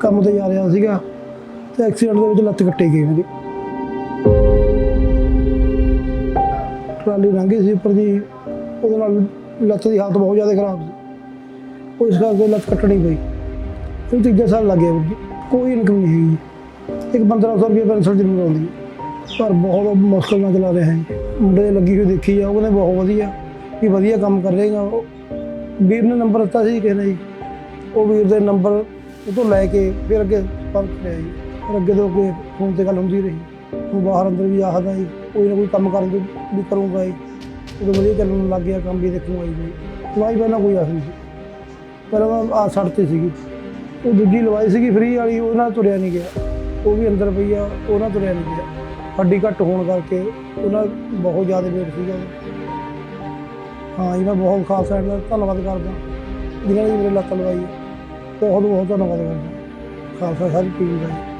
ਕੰਮ ਤੇ ਜਾ ਰਿਹਾ ਸੀਗਾ ਤੇ ਐਕਸੀਡੈਂਟ ਦੇ ਵਿੱਚ ਲੱਤ ਕੱਟੀ ਗਈ ਮੇਰੀ ਟਰਾਲੀ ਲੰਘੀ ਸੀ ਉੱਪਰ ਦੀ, ਉਹਦੇ ਨਾਲ ਲੱਤ ਦੀ ਹਾਲਤ ਬਹੁਤ ਜ਼ਿਆਦਾ ਖਰਾਬ ਸੀ। ਉਹ ਇਸ ਕਰਕੇ ਲੱਤ ਕੱਟਣੀ ਪਈ। ਇਹ ਤੀਜਾ ਸਾਲ ਲੱਗ ਗਿਆ ਵੀਰ ਜੀ ਕੋਈ ਇਨਕਮ ਨਹੀਂ ਹੈਗੀ। ਇੱਕ 1500 ਰੁਪਏ ਪੈਨਸ਼ਨ ਜ਼ਰੂਰ ਆਉਂਦੀ। ਪਰ ਬਹੁਤ ਮੁਸ਼ਕਲ ਨਾਲ ਚਲਾ ਰਿਹਾ ਹੈ। ਮੁੰਡੇ ਲੱਗੀ ਹੋਈ ਦੇਖੀ ਆ, ਉਹਨੇ ਬਹੁਤ ਵਧੀਆ, ਵੀ ਵਧੀਆ ਕੰਮ ਕਰ ਰਹੇਗਾ। ਉਹ ਵੀਰ ਨੇ ਨੰਬਰ ਦਿੱਤਾ ਸੀ ਕਿਸੇ ਨੇ ਉਹ ਵੀਰ ਦੇ ਨੰਬਰ ਉਹ ਤੋਂ ਲੈ ਕੇ ਫਿਰ ਅੱਗੇ ਪੰਪ ਕਰਿਆ ਜੀ ਫਿਰ ਅੱਗੇ ਤੋਂ ਅੱਗੇ ਫੋਨ ਤੇ ਗੱਲ ਹੁੰਦੀ ਰਹੀ। ਉਹ ਬਾਹਰ ਅੰਦਰ ਵੀ ਆਖਦਾ ਜੀ ਕੋਈ ਨਾ ਕੋਈ ਕੰਮ ਕਰਨ ਦੀ ਵੀ ਕਰੂੰਗਾ ਜੀ ਉਦੋਂ ਵਧੀਆ ਚੱਲਣ ਲੱਗ ਗਿਆ, ਕੰਮ ਵੀ ਦੇਖੂੰਗਾ ਜੀ ਲਵਾਈ ਪਹਿਲਾਂ ਕੋਈ ਆਸ ਨਹੀਂ ਸੀ। ਪਹਿਲਾਂ ਤਾਂ ਆ ਸੜ ਤੇ ਸੀਗੀ। ਉਹ ਦੂਜੀ ਲਵਾਈ ਸੀਗੀ ਫ੍ਰੀ ਵਾਲੀ, ਉਹ ਨਾਲ ਤੁਰਿਆ ਨਹੀਂ ਗਿਆ। ਉਹ ਵੀ ਅੰਦਰ ਪਈ ਆ, ਉਹ ਨਾਲ ਤੁਰਿਆ ਨਹੀਂ ਗਿਆ। ਹੱਡੀ ਘੱਟ ਹੋਣ ਕਰਕੇ ਉਹਨਾਂ ਬਹੁਤ ਜ਼ਿਆਦਾ ਵੇਟ ਸੀਗਾ। ਹਾਂ, ਜੀ ਮੈਂ ਬਹੁਤ ਖਾਸ ਸਾਈਡ ਦਾ ਧੰਨਵਾਦ ਕਰਦਾ। ਜਿਨ੍ਹਾਂ ਨੇ ਮੇਰੇ ਲੱਤ ਲਵਾਈ ਬਹੁਤ ਬਹੁਤ ਧੰਨਵਾਦ ਕਰਦਾ ਖਾਲਸਾ ਸਾਰੀ ਟੀਮ ਦਾ।